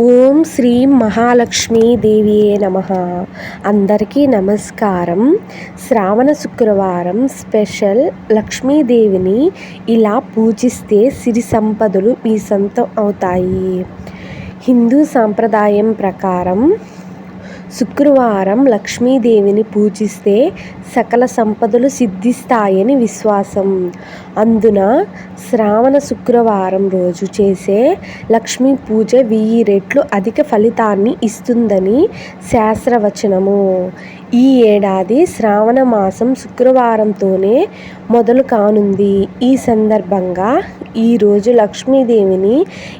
ఓం శ్రీ మహాలక్ష్మీ దేవియే నమ. అందరికీ నమస్కారం. శ్రావణ శుక్రవారం స్పెషల్ లక్ష్మీదేవిని ఇలా పూజిస్తే సిరి సంపదలు మీ సొంతం అవుతాయి. హిందూ సాంప్రదాయం ప్రకారం శుక్రవారం లక్ష్మీదేవిని పూజిస్తే సకల సంపదలు సిద్ధిస్తాయని విశ్వాసం. అందున శ్రావణ శుక్రవారం రోజు చేసే లక్ష్మీ పూజ వెయ్యి రెట్లు అధిక ఫలితాన్ని ఇస్తుందని శాస్త్రవచనము. ఈ ఏడాది శ్రావణ మాసం శుక్రవారంతోనే మొదలు కానుంది. ఈ సందర్భంగా ఈరోజు లక్ష్మీదేవిని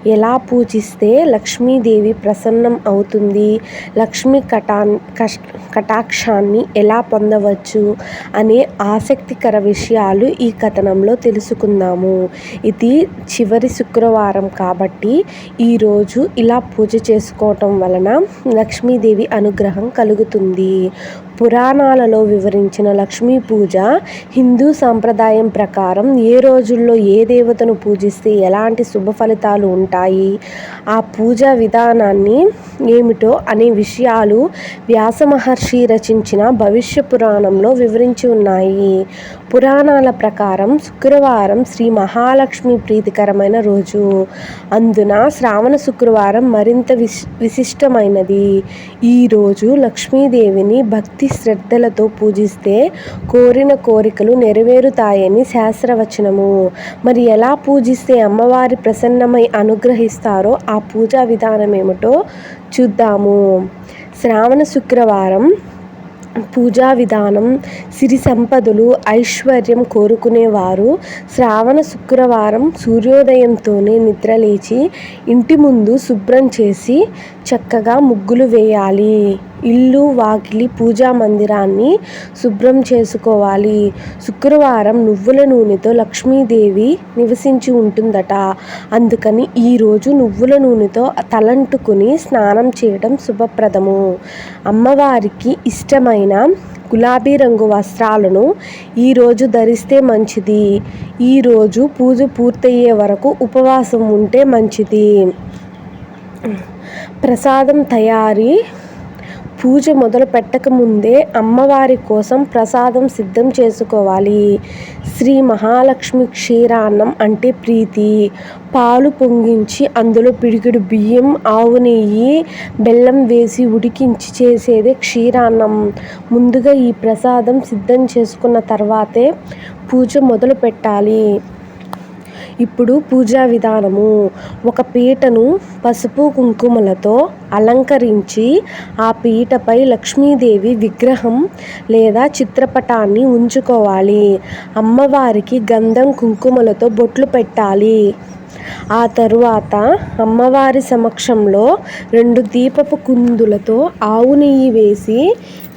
ఎలా పూజిస్తే లక్ష్మీదేవి ప్రసన్నం అవుతుంది? లక్ష్మీ కటా కష్ కటాక్షాన్ని ఎలా పొందవచ్చు అనే ఆసక్తికర విషయాలు ఈ కథనంలో తెలుసుకుందాము. ఇది చివరి శుక్రవారం కాబట్టి ఈరోజు ఇలా పూజ చేసుకోవటం వలన లక్ష్మీదేవి అనుగ్రహం కలుగుతుంది. పురాణాలలో వివరించిన లక్ష్మీ పూజ హిందూ సాంప్రదాయం ప్రకారం ఏ రోజుల్లో ఏ దేవతను పూజిస్తే ఎలాంటి శుభ ఫలితాలు ఉంటాయి ఆ పూజా విధానాన్ని ఏమిటో అనే విషయాలు వ్యాస మహర్షి రచించిన భవిష్య పురాణంలో వివరించి ఉన్నాయి. పురాణాల ప్రకారం శుక్రవారం శ్రీ మహాలక్ష్మి ప్రీతికరమైన రోజు. అందున శ్రావణ శుక్రవారం మరింత విశ్ విశిష్టమైనది. ఈరోజు లక్ష్మీదేవిని భక్తి శ్రద్ధలతో పూజిస్తే కోరిన కోరికలు నెరవేరుతాయని శాస్త్రవచనము. మరి ఎలా పూజిస్తే అమ్మవారి ప్రసన్నమై అనుగ్రహిస్తారో ఆ పూజా విధానం ఏమిటో చూద్దాము. శ్రావణ శుక్రవారం పూజా విధానం సిరి సంపదలు ఐశ్వర్యం కోరుకునేవారు. శ్రావణ శుక్రవారం సూర్యోదయంతోనే నిద్రలేచి ఇంటి ముందు శుభ్రం చేసి చక్కగా ముగ్గులు వేయాలి. ఇల్లు వాకిలి పూజా మందిరాన్ని శుభ్రం చేసుకోవాలి. శుక్రవారం నువ్వుల నూనెతో లక్ష్మీదేవి నివసించి ఉంటుందట. అందుకని ఈరోజు నువ్వుల నూనెతో తలంటుకుని స్నానం చేయడం శుభప్రదము. అమ్మవారికి ఇష్టమైన గులాబీ రంగు వస్త్రాలను ఈరోజు ధరిస్తే మంచిది. ఈరోజు పూజ పూర్తయ్యే వరకు ఉపవాసం ఉంటే మంచిది. ప్రసాదం తయారీ పూజ మొదలు పెట్టకముందే అమ్మవారి కోసం ప్రసాదం సిద్ధం చేసుకోవాలి. శ్రీ మహాలక్ష్మి క్షీరాన్నం అంటే ప్రీతి. పాలు పొంగించి అందులో పిడికిడు బియ్యం ఆవు నెయ్యి బెల్లం వేసి ఉడికించి చేసేదే క్షీరాన్నం. ముందుగా ఈ ప్రసాదం సిద్ధం చేసుకున్న తర్వాతే పూజ మొదలు పెట్టాలి. ఇప్పుడు పూజా విధానము. ఒక పీటను పసుపు కుంకుమలతో అలంకరించి ఆ పీటపై లక్ష్మీదేవి విగ్రహం లేదా చిత్రపటాన్ని ఉంచుకోవాలి. అమ్మవారికి గంధం కుంకుమలతో బొట్లు పెట్టాలి. ఆ తరువాత అమ్మవారి సమక్షంలో రెండు దీపపు కుందులతో ఆవు నెయ్యి వేసి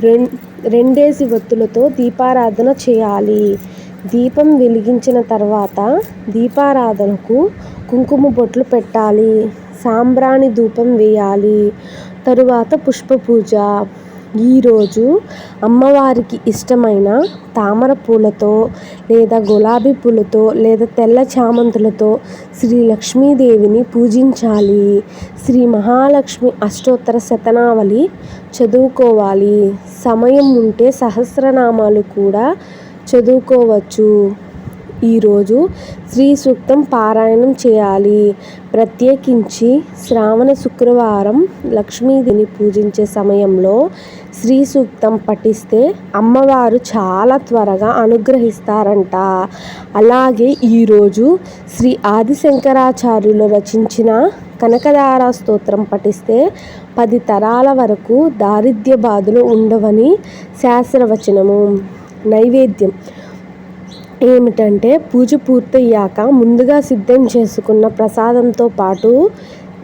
రెం రెండేసి వత్తులతో దీపారాధన చేయాలి. దీపం వెలిగించిన తర్వాత దీపారాధనకు కుంకుమ బొట్లు పెట్టాలి సాంబ్రాణి ధూపం వేయాలి తరువాత పుష్ప పూజ ఈరోజు అమ్మవారికి ఇష్టమైన తామర పూలతో లేదా గులాబీ పూలతో లేదా తెల్ల చామంతులతో శ్రీ లక్ష్మీదేవిని పూజించాలి. శ్రీ మహాలక్ష్మి అష్టోత్తర శతనావళి చదువుకోవాలి. సమయం ఉంటే సహస్రనామాలు కూడా చదువుకోవచ్చు. ఈరోజు శ్రీ సూక్తం పారాయణం చేయాలి. ప్రత్యేకించి శ్రావణ శుక్రవారం లక్ష్మీదేవిని పూజించే సమయంలో శ్రీ సూక్తం పఠిస్తే అమ్మవారు చాలా త్వరగా అనుగ్రహిస్తారంట. అలాగే ఈరోజు శ్రీ ఆదిశంకరాచార్యులు రచించిన కనకదార స్తోత్రం పఠిస్తే పది తరాల వరకు దారిద్ర్య బాధలు ఉండవని శాస్త్రవచనము. నైవేద్యం. ఏమిటంటే పూజ పూర్తయ్యాక ముందుగా సిద్ధం చేసుకున్న ప్రసాదంతో పాటు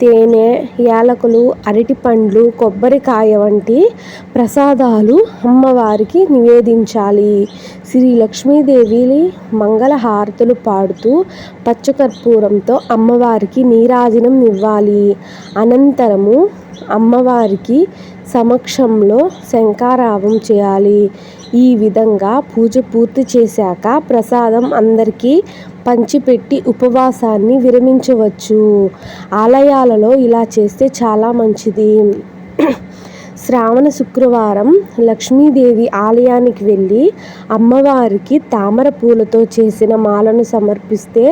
తేనె యాలకులు అరటిపండ్లు కొబ్బరికాయ వంటి ప్రసాదాలు అమ్మవారికి నివేదించాలి. శ్రీ లక్ష్మీదేవి మంగళ హారతులు పాడుతూ పచ్చకర్పూరంతో అమ్మవారికి నీరాజనం ఇవ్వాలి. అనంతరము అమ్మవారికి సమక్షంలో శంకారావం చేయాలి. ఈ విధంగా పూజ పూర్తి చేశాక ప్రసాదం అందరికీ పంచిపెట్టి ఉపవాసాన్ని విరమించవచ్చు. ఆలయాలలో ఇలా చేస్తే చాలా మంచిది. శ్రావణ శుక్రవారం లక్ష్మీదేవి ఆలయానికి వెళ్ళి అమ్మవారికి తామర పూలతో చేసిన మాలను సమర్పిస్తే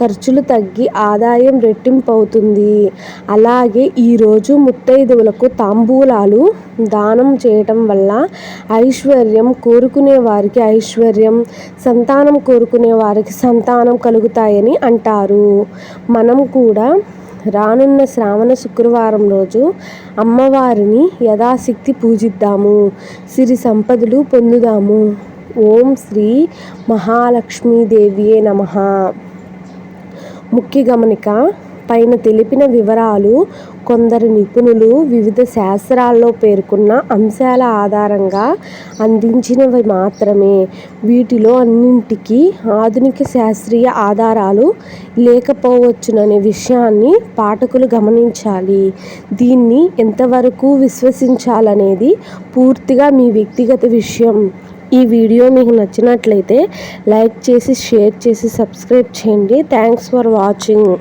ఖర్చులు తగ్గి ఆదాయం రెట్టింపు అవుతుంది అలాగే ఈరోజు ముత్తైదువులకు తాంబూలాలు దానం చేయటం వల్ల ఐశ్వర్యం కోరుకునే వారికి ఐశ్వర్యం సంతానం కోరుకునే వారికి సంతానం కలుగుతాయని అంటారు. మనం కూడా రానున్న శ్రావణ శుక్రవారం రోజు అమ్మవారిని యథాశక్తి పూజిద్దాము. సిరి సంపదలు పొందుదాము. ఓం శ్రీ మహాలక్ష్మీదేవియే నమ. ముఖ్య గమనిక పైన తెలిపిన వివరాలు కొందరు నిపుణులు వివిధ శాస్త్రాల్లో పేర్కొన్న అంశాల ఆధారంగా అందించినవి మాత్రమే. వీటిలో అన్నింటికీ ఆధునిక శాస్త్రీయ ఆధారాలు లేకపోవచ్చుననే విషయాన్ని పాఠకులు గమనించాలి. దీన్ని ఎంతవరకు విశ్వసించాలనేది పూర్తిగా మీ వ్యక్తిగత విషయం. ఈ వీడియో మీకు నచ్చినట్లయితే లైక్ చేసి షేర్ చేసి సబ్స్క్రైబ్ చేయండి. Thanks for watching.